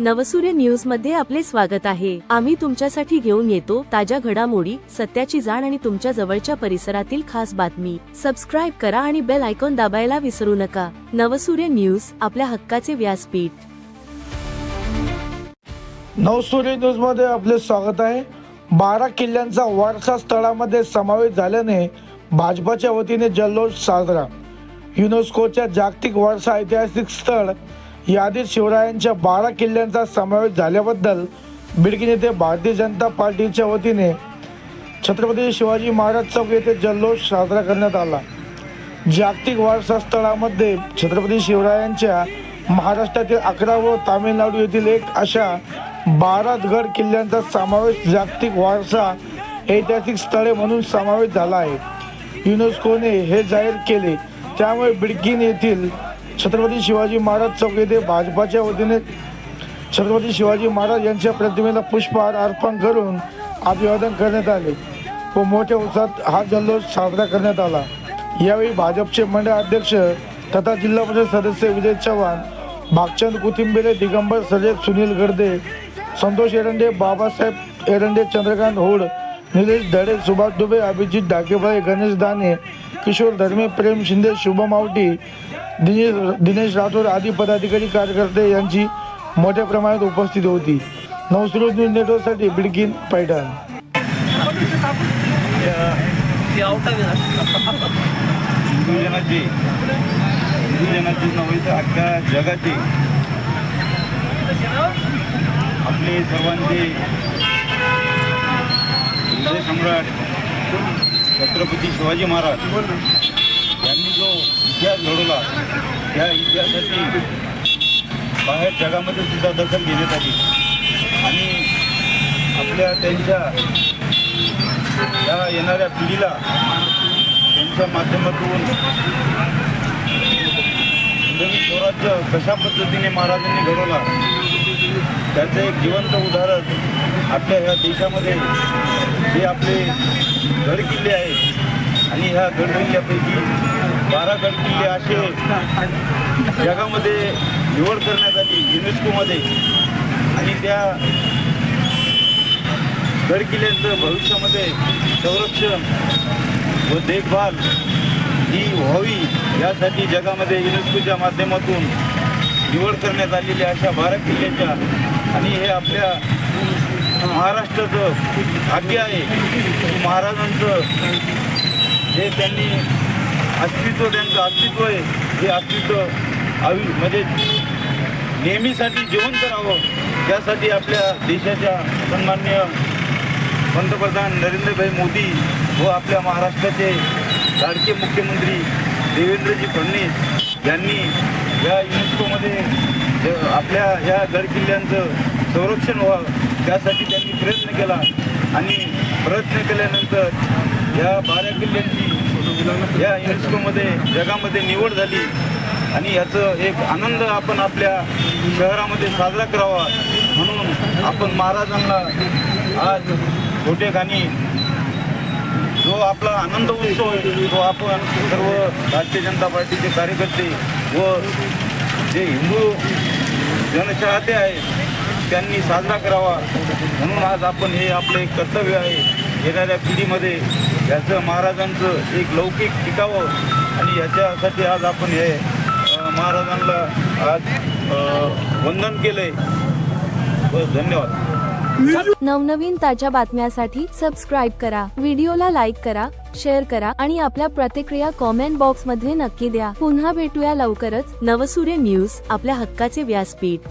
नवसूर्य न्यूजमध्ये आपले स्वागत आहे. आम्ही तुमच्यासाठी घेऊन येतो ताज्या घडामोडी सत्याची जाण आणि तुमच्या जवळच्या परिसरातील खास बातमी. सबस्क्राईब करा आणि बेल आयकॉन दाबायला विसरू नका. नवसूर्य न्यूज आपल्या हक्काचे व्यासपीठ. नवसूर्य न्यूजमध्ये आपले स्वागत आहे. बारा किल्ल्यांचा वारसा स्थळामध्ये समावेश झाल्याने भाजपाच्या वतीने जल्लोष साजरा. युनेस्कोच्या जागतिक वारसा ऐतिहासिक स्थळ यादीत शिवरायांच्या बारा किल्ल्यांचा समावेश झाल्याबद्दल बिडकीन येथे भारतीय जनता पार्टीच्या वतीने छत्रपती शिवाजी महाराज चौक येथे जल्लोष साजरा करण्यात आला. जागतिक वारसा स्थळामध्ये छत्रपती शिवरायांच्या महाराष्ट्रातील अकरा व तामिळनाडू येथील एक अशा बारा गड किल्ल्यांचा समावेश जागतिक वारसा ऐतिहासिक स्थळे म्हणून समावेश झाला आहे. युनेस्कोने हे जाहीर केले. त्यामुळे बिडकीन येथील छत्रपती शिवाजी महाराज चौक येथे भाजपाच्या वतीने छत्रपती शिवाजी महाराज यांच्या प्रतिमेला पुष्पहार अर्पण करून अभिवादन करण्यात आले व मोठ्या उत्साहात हा जल्लोष साजरा करण्यात आला. यावेळी भाजपचे मंडळ अध्यक्ष तथा जिल्हा परिषद सदस्य विजय चव्हाण भागचंद कोथिंबिरे दिगंबर सजेत सुनील गर्दे संतोष एरंडे बाबासाहेब एरंडे चंद्रकांत होड निलेश धडे सुभाष दुबे अभिजित डाकेबाई गणेश दाने किशोर धर्मे प्रेम शिंदे शुभम आवटी दिनेश दिनेश राठोड आदी पदाधिकारी कार्यकर्ते यांची मोठ्या प्रमाणात उपस्थिती होती. नवसुरू न्यूज नेटवर्कसाठी बिडकिन पैठण. हिंदू जनाची नव्हे तर अख्ख्या जगाची. आपले सर्वांचे हिंदू सम्राट. छत्रपती शिवाजी महाराज. इतिहास घडवला. त्या इतिहासाची बाहेर जगामध्ये सुद्धा दखल घेण्यात आली. आणि आपल्या त्यांच्या या येणाऱ्या पिढीला त्यांच्या माध्यमातून नवीन स्वराज्य कशा पद्धतीने महाराजांनी घडवला त्याचं एक जिवंत उदाहरण आपल्या ह्या देशामध्ये हे आपले गडकिल्ले आहेत आणि ह्या गडकिल्ल्यापैकी बारा गड किल्ले असे जगामध्ये निवड करण्यात आली युनेस्कोमध्ये आणि त्या गड किल्ल्यांचं भविष्यामध्ये संरक्षण व देखभाल ही व्हावी यासाठी जगामध्ये युनेस्कोच्या माध्यमातून निवड करण्यात आलेल्या अशा बारा किल्ल्याच्या आणि हे आपल्या महाराष्ट्राचं भाग्य आहे. महाराजांचं हे त्यांनी अस्तित्व त्यांचं अस्तित्व आहे. हे अस्तित्व आयु म्हणजे नेहमीसाठी जेवण करावं त्यासाठी आपल्या देशाच्या सन्मान्य पंतप्रधान नरेंद्रभाई मोदी व आपल्या महाराष्ट्राचे लाडके मुख्यमंत्री देवेंद्रजी फडणवीस यांनी या युनेस्कोमध्ये आपल्या या गडकिल्ल्यांचं संरक्षण व्हावं. त्यासाठी त्यांनी प्रयत्न केला. आणि प्रयत्न केल्यानंतर या बारा किल्ल्यांची या युनेस्कोमध्ये जगामध्ये निवड झाली. आणि याचं एक आनंद आपण आपल्या शहरामध्ये साजरा करावा म्हणून आपण महाराजांना आज गोटेखानी जो आपला आनंद उत्सव आहे तो आपण सर्व भारतीय जनता पार्टीचे कार्यकर्ते व जे हिंदू जनचाहते आहेत त्यांनी साजरा करावा म्हणून आज आपण हे आपलं एक कर्तव्य आहे. येणाऱ्या पिढीमध्ये याचं महाराजांचं एक लौकिक टिकावं आणि याच्यासाठी आज आपण हे महाराजांना आज वंदन केलंय. बस धन्यवाद. नवनवीन ताज्या बातम्यासाठी सबस्क्राईब करा व्हिडिओला लाईक करा शेअर करा आणि आपल्या प्रतिक्रिया कॉमेंट बॉक्समध्ये नक्की द्या. पुन्हा भेटूया लवकरच. नवसूर्य न्यूज आपल्या हक्काचे व्यासपीठ.